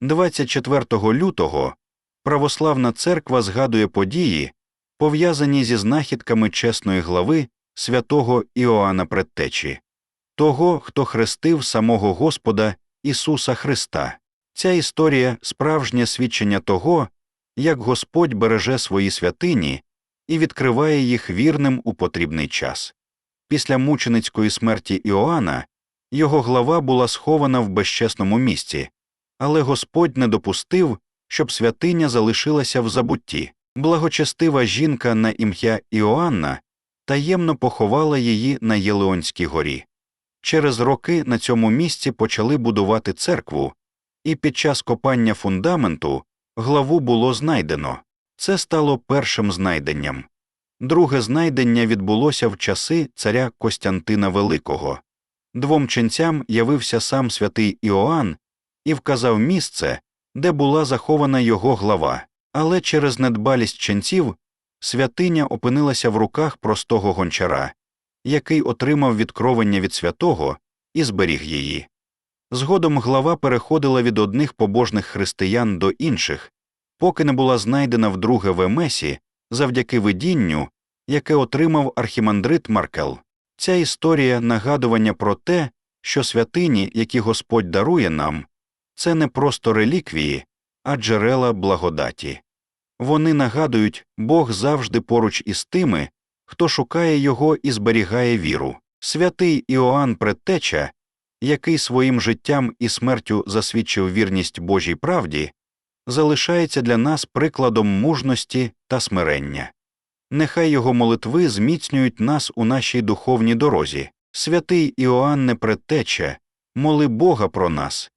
24 лютого православна церква згадує події, пов'язані зі знахідками чесної глави святого Іоанна Предтечі, того, хто хрестив самого Господа Ісуса Христа. Ця історія справжнє свідчення того, як Господь береже свої святині і відкриває їх вірним у потрібний час. Після мученицької смерті Іоанна його глава була схована в безчесному місці, але Господь не допустив, щоб святиня залишилася в забутті. Благочестива жінка на ім'я Іоанна таємно поховала її на Єлеонській горі. Через роки на цьому місці почали будувати церкву, і під час копання фундаменту главу було знайдено. Це стало першим знайденням. Друге знайдення відбулося в часи царя Костянтина Великого. Двом ченцям явився сам святий Іоанн і вказав місце, де була захована його глава, але через недбалість ченців святиня опинилася в руках простого гончара, який отримав відкровення від святого і зберіг її. Згодом глава переходила від одних побожних християн до інших, поки не була знайдена вдруге в Емесі завдяки видінню, яке отримав архімандрит Маркел. Ця історія нагадування про те, що святині, які Господь дарує нам, це не просто реліквії, а джерела благодаті. Вони нагадують, Бог завжди поруч із тими, хто шукає його і зберігає віру. Святий Іоанн Предтеча, який своїм життям і смертю засвідчив вірність Божій правді, залишається для нас прикладом мужності та смирення. Нехай його молитви зміцнюють нас у нашій духовній дорозі. Святий Іоанне Предтеча, моли Бога про нас